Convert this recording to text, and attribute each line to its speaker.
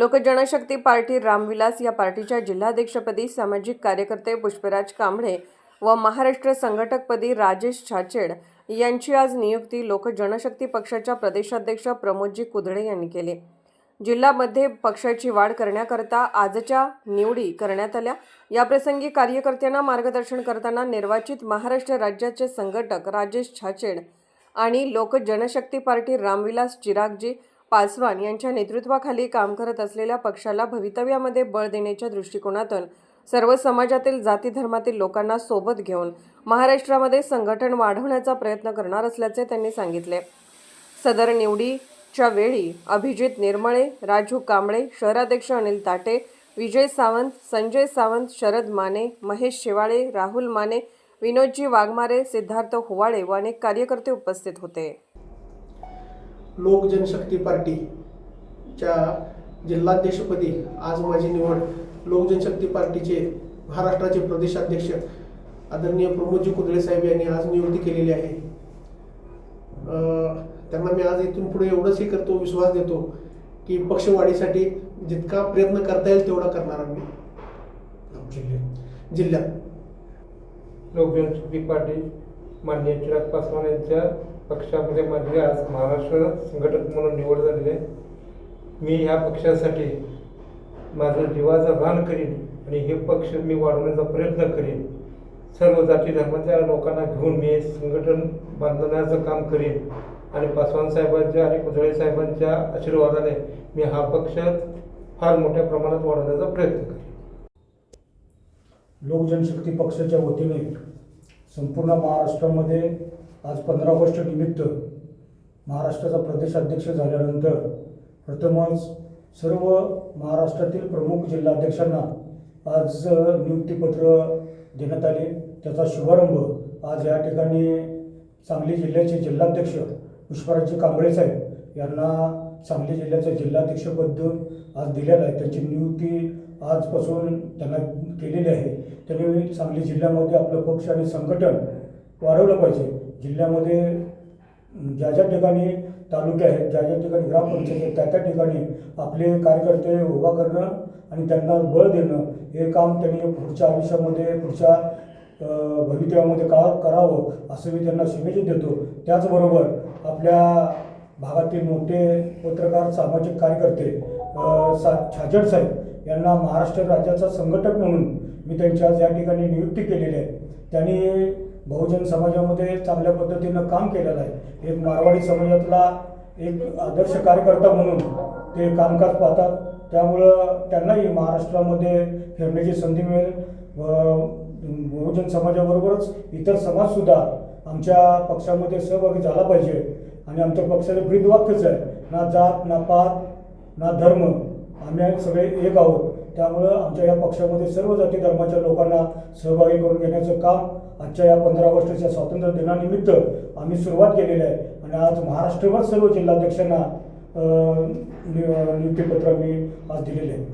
Speaker 1: लोकजनशक्ती party Ramvilas या पार्टीच्या जिल्हाध्यक्षपदी सामाजिक कार्यकर्ते पुष्पराज कांबळे व महाराष्ट्र संघटकपदी राजेश छाचेड यांची आज नियुक्ती लोकजनशक्ती पक्षाच्या प्रदेशाध्यक्ष प्रमोदजी कुदळे यांनी केली. जिल्ह्यामध्ये पक्षाची वाढ करण्याकरता आजच्या निवडी करण्यात आल्या. याप्रसंगी कार्यकर्त्यांना मार्गदर्शन करताना निर्वाचित महाराष्ट्र राज्याचे संघटक राजेश छाचेड आणि लोक जनशक्ती पार्टी रामविलास चिरागजी पासवान यांच्या नेतृत्वाखाली काम करत असलेल्या पक्षाला भवितव्यामध्ये बळ देण्याच्या दृष्टिकोनातून सर्व समाजातील जाती धर्मातील लोकांना सोबत घेऊन महाराष्ट्रामध्ये संघटन वाढवण्याचा प्रयत्न करणार असल्याचे त्यांनी सांगितले. सदर निवडीच्या वेळी अभिजित निर्मळे राजू कांबळे शहराध्यक्ष अनिल ताटे विजय सावंत संजय सावंत शरद माने महेश शेवाळे राहुल माने विनोदजी वाघमारे सिद्धार्थ हुवाळे व अनेक कार्यकर्ते उपस्थित होते.
Speaker 2: लोक जनशक्ती पार्टीच्या जिल्हाध्यक्षपदी आज माझी निवड लोक जनशक्ती पार्टीचे महाराष्ट्राचे प्रदेशाध्यक्ष आदरणीय प्रमोदजी कुदळे साहेब यांनी आज नियुक्ती केलेली आहे. त्यांना मी आज इथून पुढे एवढंच हे करतो विश्वास देतो की पक्षवाढीसाठी जितका प्रयत्न करता येईल तेवढा करणार आम्ही. जिल्ह्यात. लोक
Speaker 3: जनशक्ती पार्टी माननीय चिराग पासवान यांच्या पक्षामध्ये माझी आज महाराष्ट्र संघटक म्हणून निवड झालेली आहे. मी ह्या पक्षासाठी माझं जीवाचं भान करीन आणि हे पक्ष मी वाढवण्याचा प्रयत्न करीन. सर्व जाती धर्माच्या लोकांना घेऊन मी संघटन बांधण्याचं काम करीन. आणि पासवान साहेबांच्या आणि कुदळे साहेबांच्या आशीर्वादाने मी हा पक्ष फार मोठ्या प्रमाणात वाढवण्याचा प्रयत्न करेन.
Speaker 4: लोक जनशक्ती पक्षाच्या वतीने संपूर्ण महाराष्ट्रामध्ये आज पंधरा ऑगस्ट निमित्त महाराष्ट्राचा प्रदेशाध्यक्ष झाल्यानंतर प्रथमच सर्व महाराष्ट्रातील प्रमुख जिल्हाध्यक्षांना आज नियुक्तीपत्र देण्यात आले. त्याचा शुभारंभ आज या ठिकाणी सांगली जिल्ह्याचे जिल्हाध्यक्ष पुष्पराजी कांबळे साहेब यांना सांगली जिल्ह्याचं जिल्हाध्यक्षपद आज दिलेलं आहे. त्यांची नियुक्ती आजपासून त्यांना केलेली आहे. त्यांनी सांगली जिल्ह्यामध्ये आपलं पक्ष आणि संघटन वाढवलं पाहिजे. जिल्ह्यामध्ये ज्या ज्या ठिकाणी तालुके आहेत ज्या ज्या ठिकाणी ग्रामपंचायत आहेत त्या त्या ठिकाणी आपले कार्यकर्ते उभा करणं आणि त्यांना बळ देणं हे काम त्यांनी पुढच्या आयुष्यामध्ये पुढच्या भवितव्यामध्ये का करावं असं मी त्यांना शुभेच्छा देतो. त्याचबरोबर आपल्या भागातील मोठे पत्रकार सामाजिक कार्यकर्ते सा छाजड साहेब यांना महाराष्ट्र राज्याचा संघटक म्हणून मी त्यांच्या ज्या या ठिकाणी नियुक्ती केलेली आहे. त्यांनी बहुजन समाजामध्ये चांगल्या पद्धतीनं काम केलेलं आहे. एक मारवाडी समाजातला एक आदर्श कार्यकर्ता म्हणून ते कामकाज पाहतात. त्यामुळं त्यांनाही महाराष्ट्रामध्ये फिरण्याची संधी मिळेल. बहुजन समाजाबरोबरच इतर समाजसुद्धा आमच्या पक्षामध्ये सहभागी झाला पाहिजे. आणि आमच्या पक्षाचं ब्रीदवाक्यच आहे ना जात ना पात ना धर्म. आम्ही सगळे एक आहोत. त्यामुळं आमच्या या पक्षामध्ये सर्व जाती धर्माच्या लोकांना सहभागी करून घेण्याचं काम आजच्या या पंधरा ऑगस्टच्या स्वातंत्र्य दिनानिमित्त आम्ही सुरुवात केलेली आहे. आणि आज महाराष्ट्रभर सर्व जिल्हाध्यक्षांना नियुक्तीपत्र मी आज दिलेले आहे.